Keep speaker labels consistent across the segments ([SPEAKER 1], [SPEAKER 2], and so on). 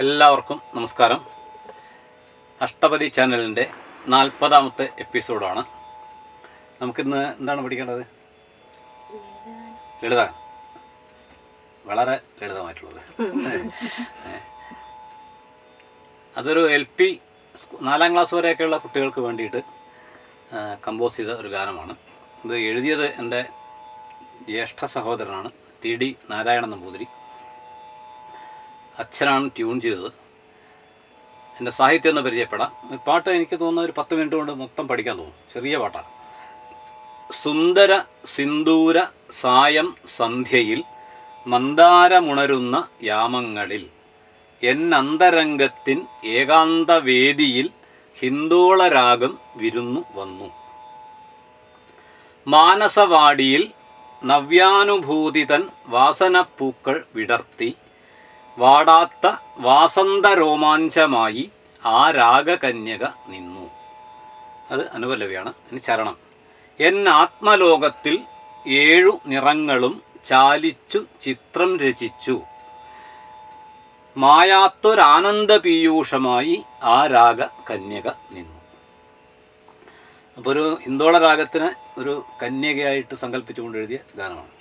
[SPEAKER 1] എല്ലാവർക്കും നമസ്കാരം. അഷ്ടപതി ചാനലിന്റെ നാൽപ്പതാമത്തെ എപ്പിസോഡാണ്. നമുക്കിന്ന് എന്താണ് പഠിക്കേണ്ടത്? ലളിത വളരെ ലളിതമായിട്ടുള്ളത്. അതൊരു എൽ പി നാലാം ക്ലാസ് വരെയൊക്കെയുള്ള കുട്ടികൾക്ക് വേണ്ടിയിട്ട് കമ്പോസ് ചെയ്ത ഒരു ഗാനമാണ്. ഇത് എഴുതിയത് എന്റെ ജ്യേഷ്ഠ സഹോദരനാണ് ടി ഡി നാരായണ നമ്പൂതിരി. അച്ഛനാണ് ട്യൂൺ ചെയ്തത്. എന്റെ സാഹിത്യം ഒന്ന് പരിചയപ്പെടാം. പാട്ട് എനിക്ക് തോന്നുന്ന ഒരു പത്ത് മിനിറ്റ് കൊണ്ട് മൊത്തം പഠിക്കാൻ തോന്നും. ചെറിയ പാട്ടാണ്. സുന്ദര സിന്ദൂര സായം സന്ധ്യയിൽ മന്ദാരമുണരുന്ന യാമങ്ങളിൽ എന്നന്തരംഗത്തിൻ ഏകാന്തവേദിയിൽ ഹിന്ദോളരാഗം വിരുന്നു വന്നു. മാനസവാടിയിൽ നവ്യാനുഭൂതിതൻ വാസനപ്പൂക്കൾ വിടർത്തി വാടാത്ത രോമാഞ്ചമായി ആ രാഗകന്യക നിന്നു. അത് അനുപല്ലവിയാണ് ഇനി ചരണം. എൻ ആത്മലോകത്തിൽ ഏഴു നിറങ്ങളും ചാലിച്ചു ചിത്രം രചിച്ചു. മായാത്തൊരാനന്ദ പീയൂഷമായി ആ രാഗ കന്യക നിന്നു. അപ്പോൾ ഒരു ഹിന്ദോള രാഗത്തിന് ഒരു കന്യകയായിട്ട് സങ്കല്പിച്ചുകൊണ്ട് എഴുതിയ ഗാനമാണ്.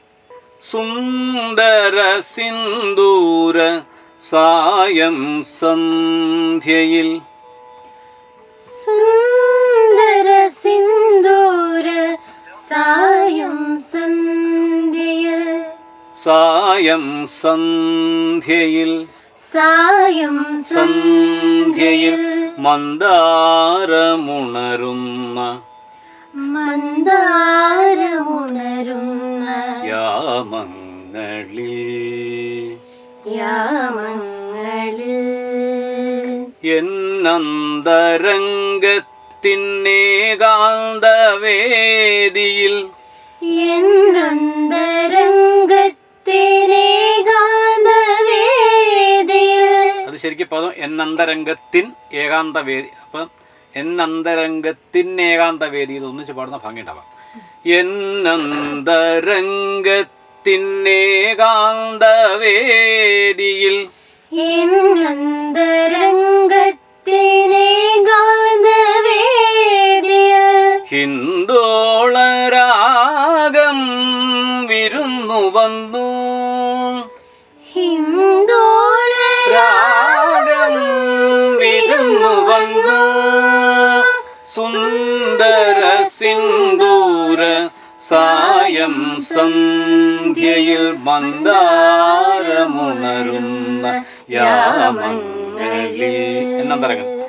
[SPEAKER 1] സുന്ദര സിന്ദൂര സായം സന്ധ്യയിൽ.
[SPEAKER 2] സുന്ദര സിന്ദൂര സായം സന്ധ്യയിൽ.
[SPEAKER 1] സായം സന്ധ്യയിൽ.
[SPEAKER 2] സായം
[SPEAKER 1] സന്ധ്യയിൽ. മന്ദാരമുണരുന്ന
[SPEAKER 2] മന്ദാരമുണരുന്ന
[SPEAKER 1] യാമങ്ങളിൽ.
[SPEAKER 2] യാമങ്ങളിൽ.
[SPEAKER 1] എന്നന്തരംഗത്തിന്നേകാന്തവേദിയിൽ അത് ശരിക്കും പദം എന്നന്തരംഗത്തിൻ ഏകാന്തവേദി. അപ്പം എന്നന്തരംഗത്തിൻ ഏകാന്തവേദിയിൽ ഒന്നിച്ച് പാടുന്ന ഭംഗി ഉണ്ടാവാം
[SPEAKER 2] എന്നന്തരംഗത്തിനേകാന്തവേദിയിൽ
[SPEAKER 1] സായം സന്ധ്യയിൽ മന്ദാരമുണരുന്ന യാമങ്ങളിൽ. എന്നന്തരംഗം.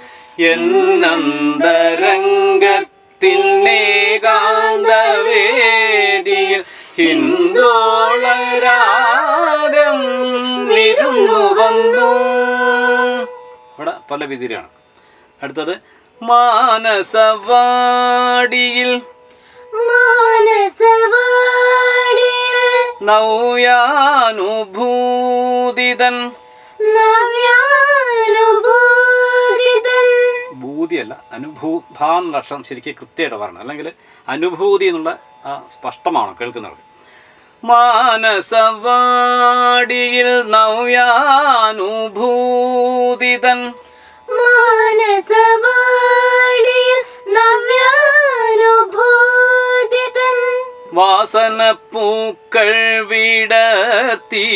[SPEAKER 1] എന്നന്തരംഗത്തിനേകാന്തവേദിയിൽ ഹിന്ദോളരാഗം വിരുന്നു വന്നു. ഇവിടെ പല വിധിയിലാണ് അടുത്തത് മാനസവാടിയിൽ
[SPEAKER 2] മാനസവാടിയിൽ
[SPEAKER 1] നൗയാനുഭൂതിതൻ
[SPEAKER 2] നവ്യാനുഭൂതിതൻ.
[SPEAKER 1] ഭൂതിയല്ല അനുഭൂ ഭാൻ ലക്ഷം ശരിക്കും കൃത്യമായിട്ട് പറയണം. അല്ലെങ്കിൽ അനുഭൂതി എന്നുള്ള ആ, സ്പഷ്ടമാണ് കേൾക്കുന്നവർക്ക് മാനസവാടിയിൽ നവ്യാനുഭൂതിതൻ.
[SPEAKER 2] മാനസവാടിയിൽ
[SPEAKER 1] വാസനപ്പൂക്കൾ വിടർത്തി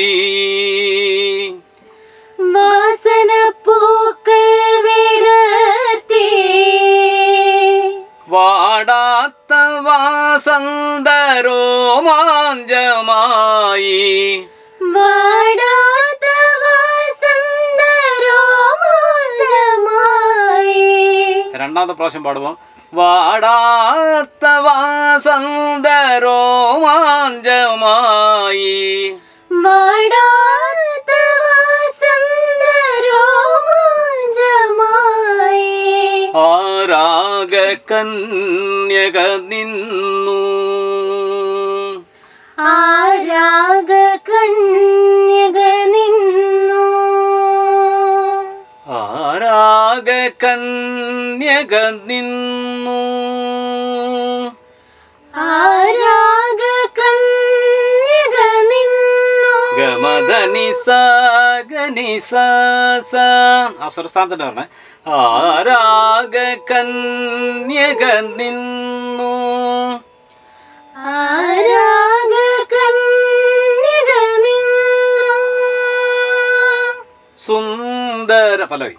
[SPEAKER 2] വാസനപ്പൂക്കൾ വിടർത്തി
[SPEAKER 1] വാടാത്ത വാസന്തരോമാഞ്ചമായി
[SPEAKER 2] വാടാത്ത വാസന്തരോമാഞ്ചമായി
[SPEAKER 1] രണ്ടാമത്തെ പ്രാവശ്യം പാടുമ്പോൾ വാടാത്ത വാസന്തരോമാഞ്ചമായി
[SPEAKER 2] വാടാത്ത
[SPEAKER 1] വാസന്തരോ മാഞ്ചമായി
[SPEAKER 2] ആരാഗ കന്യക നിന്നു.
[SPEAKER 1] ആരാഗ കന്യക നിന്നു.
[SPEAKER 2] ആരാഗ കന്യക നിന്നു.
[SPEAKER 1] സ സ സ പറഞ്ഞേ ആരാഗ കന്യക നിന്നു
[SPEAKER 2] ആരാഗ കന്യക നിന്നു
[SPEAKER 1] സുന്ദര പലവി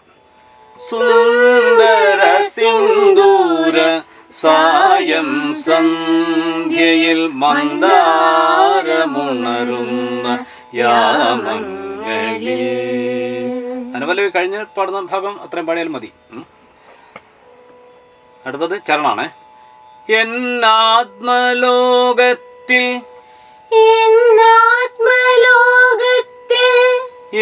[SPEAKER 1] സുന്ദര സിന്ദൂര സായം സന്ധ്യയിൽ മന്ദാരമുണരുന്ന യാമങ്ങളിൽ. അനുപല്ലവി കഴിഞ്ഞ പാടുന്ന ഭാഗം അത്രയും പാടിയാൽ മതി. അടുത്തത് ചരണാണ്. എന്നാത്മലോകത്തിൽ
[SPEAKER 2] എന്നാത്മലോകത്തിൽ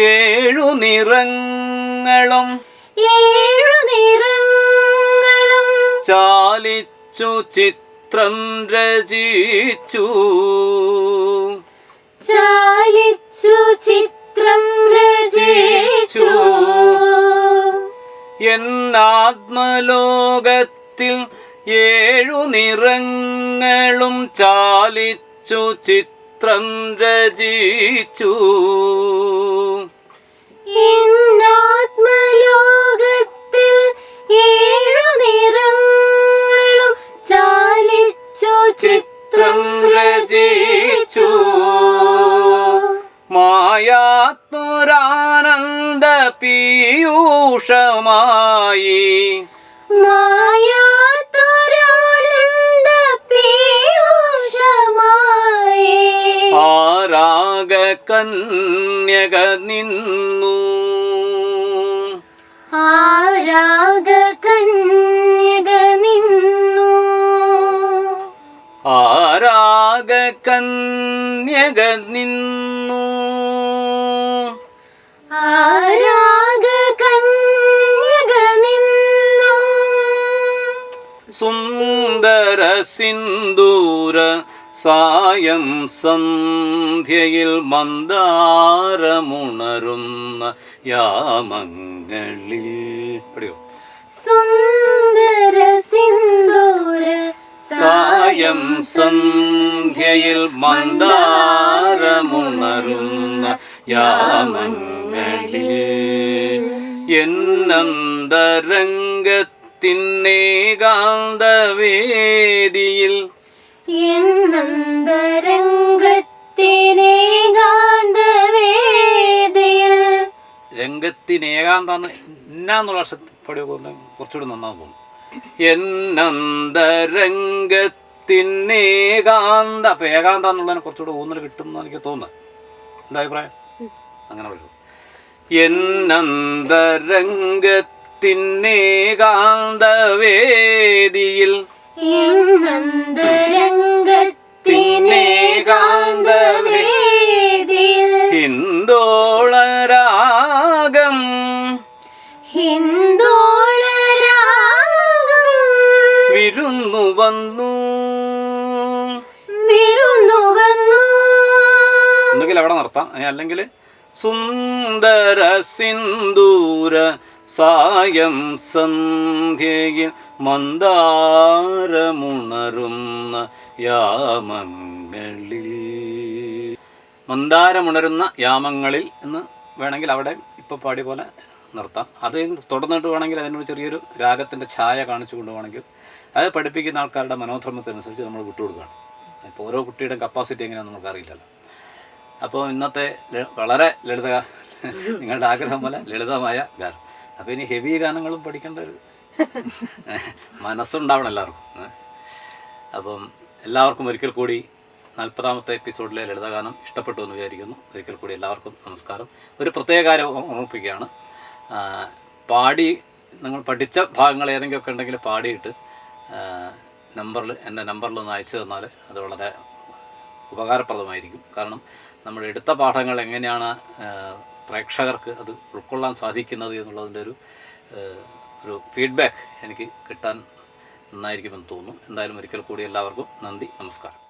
[SPEAKER 1] ഏഴു നിറങ്ങളും
[SPEAKER 2] ഏഴു നിറങ്ങളും
[SPEAKER 1] ചാലിച്ചു ചിത്രം രചിച്ചു.
[SPEAKER 2] ചാലിച്ചു ചിത്രം രചിച്ചു.
[SPEAKER 1] എന്നാത്മലോകത്തിൽ ഏഴു നിറങ്ങളും ചാലിച്ചു ചിത്രം രചിച്ചു.
[SPEAKER 2] എന്നാത്മലോകത്തിൽ ഏഴു ചാലിച്ചു ചിത്രം രചിച്ചു.
[SPEAKER 1] മായാത്മരാനന്ദ പീയൂഷമായി.
[SPEAKER 2] മായാത്മരാനന്ദ പീയൂഷമായി.
[SPEAKER 1] ആരാഗ കന്യക നിന്നു.
[SPEAKER 2] ആരാഗ കന്യക
[SPEAKER 1] കന്യക നിന്നു
[SPEAKER 2] ആരാഗ കന്യക നിന്നു
[SPEAKER 1] സുന്ദര സിന്ദൂര സായം സന്ധ്യയിൽ മന്ദാരമുണരുന്ന യാമങ്ങളിൽ.
[SPEAKER 2] സുന്ദര സിന്ദൂര
[SPEAKER 1] സായം സന്ധ്യയിൽ മന്ദാരമുണരുന്ന യാമങ്ങളിൽ എന്നന്തരംഗത്തിന്നേകാന്തവേദിയിൽ രംഗത്തിനേകാന്താന്ന് എന്നാന്നുള്ള അക്ഷരപ്പടി കുറച്ചുകൂടി നന്നാന്ന് തോന്നുന്നു എന്നന്തരംഗത്തിനേകാന്ത അപ്പൊ ഏകാന്ത എന്നുള്ളതിനെ കുറച്ചുകൂടെ ഊന്നൽ കിട്ടും എന്ന് എനിക്ക് തോന്നുന്നത്. എന്താ അഭിപ്രായം? അങ്ങനെ പറയൂ എന്നന്തരംഗത്തിന്നേകാന്തവേദിയിൽ
[SPEAKER 2] എന്നന്തരംഗത്തിനേകാന്തവേദിയിൽ
[SPEAKER 1] അവിടെ നിർത്താം. അല്ലെങ്കിൽ സുന്ദര സിന്ദൂര സായം സന്ധ്യയിൽ മന്ദാരമുണരുന്ന യാമങ്ങളിൽ. മന്ദാരമുണരുന്ന യാമങ്ങളിൽ എന്ന് വേണമെങ്കിൽ അവിടെ ഇപ്പോൾ പാടി പോലെ നിർത്താം. അത് തുടർന്നിട്ട് വേണമെങ്കിൽ അതിനൊരു ചെറിയൊരു രാഗത്തിന്റെ ഛായ കാണിച്ചു കൊണ്ടുപോകണമെങ്കിൽ അത് പഠിപ്പിക്കുന്ന ആൾക്കാരുടെ മനോധർമ്മത്തിനനുസരിച്ച് നമ്മൾ വിട്ടുകൊടുക്കുകയാണ് ഇപ്പോൾ ഓരോ കുട്ടിയുടെയും കപ്പാസിറ്റി എങ്ങനെയാണെന്ന് നമുക്കറിയില്ലല്ലോ. അപ്പോൾ ഇന്നത്തെ വളരെ ലളിത നിങ്ങളുടെ ആഗ്രഹം പോലെ ലളിതമായ ഗാനം. അപ്പോൾ ഇനി ഹെവി ഗാനങ്ങളും പഠിക്കേണ്ട ഒരു മനസ്സുണ്ടാവണം എല്ലാവർക്കും. അപ്പം എല്ലാവർക്കും ഒരിക്കൽ കൂടി നാൽപ്പതാമത്തെ എപ്പിസോഡിലെ ലളിതഗാനം ഇഷ്ടപ്പെട്ടു എന്ന് വിചാരിക്കുന്നു. ഒരിക്കൽ കൂടി എല്ലാവർക്കും നമസ്കാരം. ഒരു പ്രത്യേക കാര്യം ഓർമ്മിപ്പിക്കുകയാണ്. പാടി നിങ്ങൾ പഠിച്ച ഭാഗങ്ങൾ ഏതെങ്കിലുമൊക്കെ ഉണ്ടെങ്കിൽ പാടിയിട്ട് നമ്പറിൽ എന്റെ നമ്പറിൽ ഒന്ന് അയച്ചു തന്നാൽ അത് വളരെ ഉപകാരപ്രദമായിരിക്കും. കാരണം നമ്മൾ എടുത്ത പാഠങ്ങൾ എങ്ങനെയാണ് പ്രേക്ഷകർക്ക് അത് ഉൾക്കൊള്ളാൻ സാധിക്കുന്നത് എന്നുള്ളതിന്റെ ഒരു ഒരു ഫീഡ്ബാക്ക് എനിക്ക് കിട്ടാൻ നന്നായിരിക്കുമെന്ന് തോന്നുന്നു. എന്തായാലും ഒരിക്കൽ കൂടി എല്ലാവർക്കും നന്ദി നമസ്കാരം.